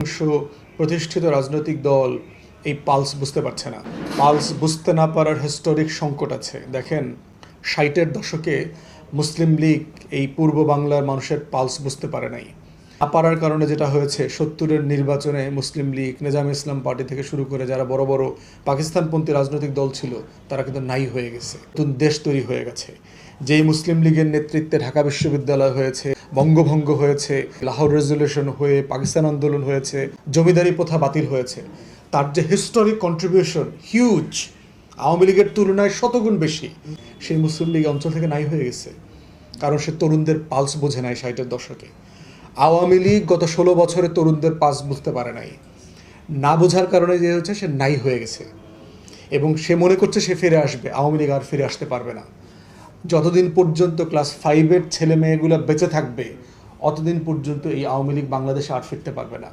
অংশ প্রতিষ্ঠিত রাজনৈতিক দল এই পালস বুঝতে পারছে না। পালস বুঝতে না পারার হিস্টোরিক সংকট আছে। দেখেন, ষাটের দশকে মুসলিম লীগ এই পূর্ব বাংলার মানুষের পালস বুঝতে পারে নাই। না পারার কারণে যেটা হয়েছে, সত্তরের নির্বাচনে মুসলিম লীগ নিজাম ইসলাম পার্টি থেকে শুরু করে যারা বড় বড় পাকিস্তানপন্থী রাজনৈতিক দল ছিল, তারা কিন্তু নাই হয়ে গেছে। নতুন দেশ তৈরি হয়ে গেছে। যেই মুসলিম লীগের নেতৃত্বে ঢাকা বিশ্ববিদ্যালয় হয়েছে বঙ্গভঙ্গ হয়েছে, লাহোর রেজলিউশন হয়ে পাকিস্তান আন্দোলন হয়েছে, জমিদারি প্রথা বাতিল হয়েছে। তার যে হিস্টোরিক কন্ট্রিবিউশন হিউজ আওয়ামী লীগের তুলনায় শতগুণ বেশি, সেই মুসলিম লীগ অঞ্চল থেকে নাই হয়ে গেছে। কারণ সে তরুণদের পালস বোঝে নাই ষাটের দশকে। আওয়ামী লীগ গত ষোলো বছরে তরুণদের পালস বুঝতে পারে নাই। না বোঝার কারণে যে হচ্ছে সে নাই হয়ে গেছে। এবং সে মনে করছে সে ফিরে আসবে, আওয়ামী লীগ আর ফিরে আসতে পারবে না। যতদিন পর্যন্ত ক্লাস ফাইভের ছেলে মেয়েগুলো বেঁচে থাকবে, অতদিন পর্যন্ত এই আওয়ামী লীগ বাংলাদেশে আর ফিরতে পারবে না।